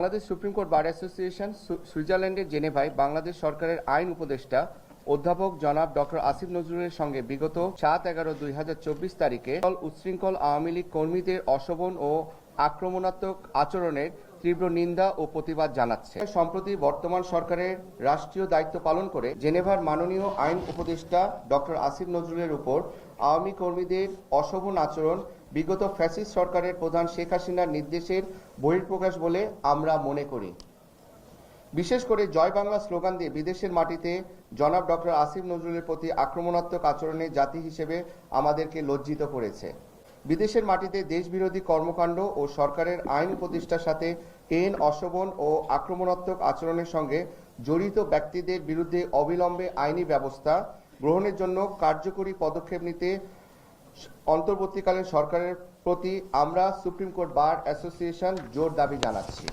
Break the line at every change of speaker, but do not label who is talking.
Bangladesh supreme court bar association সুইজারল্যান্ডের জেনেভায় বাংলাদেশ সরকারের আইন উপদেষ্টা অধ্যাপক জনাব ডক্টর আসিফ নজরুলের সঙ্গে বিগত সাত এগারো দুই হাজার চব্বিশ তারিখে উচ্ছৃঙ্খল আওয়ামী লীগ কর্মীদের অশোভন ও আক্রমণাত্মক আচরণের তীব্র নিন্দা ও প্রতিবাদ জানাচ্ছে। সম্প্রতি বর্তমান সরকারের রাষ্ট্রীয় দায়িত্ব পালন করে জেনেভার মাননীয় আইন উপদেষ্টা ডক্টর আসিফ নজরুলের উপর আওয়ামী কর্মীদের অশোভন আচরণ বিগত ফ্যাসিস্ট সরকারের প্রধান শেখ হাসিনার নির্দেশের বহিঃপ্রকাশ বলে আমরা মনে করি। বিশেষ করে জয় বাংলা স্লোগান দিয়ে বিদেশের মাটিতে জনাব ডক্টর আসিফ নজরুলের প্রতি আক্রমণাত্মক আচরণে জাতি হিসেবে আমাদেরকে লজ্জিত করেছে। বিদেশের মাটিতে দেশবিরোধী কর্মকাণ্ড ও সরকারের আইন উপদেষ্টার সাথে এন অশোভন ও আক্রমণাত্মক আচরণের সঙ্গে জড়িত ব্যক্তিদের বিরুদ্ধে অবিলম্বে আইনি ব্যবস্থা গ্রহণের জন্য কার্যকরী পদক্ষেপ নিতে অন্তর্বর্তীকালীন সরকারের প্রতি আমরা সুপ্রিম কোর্ট বার অ্যাসোসিয়েশন জোর দাবি জানাচ্ছি।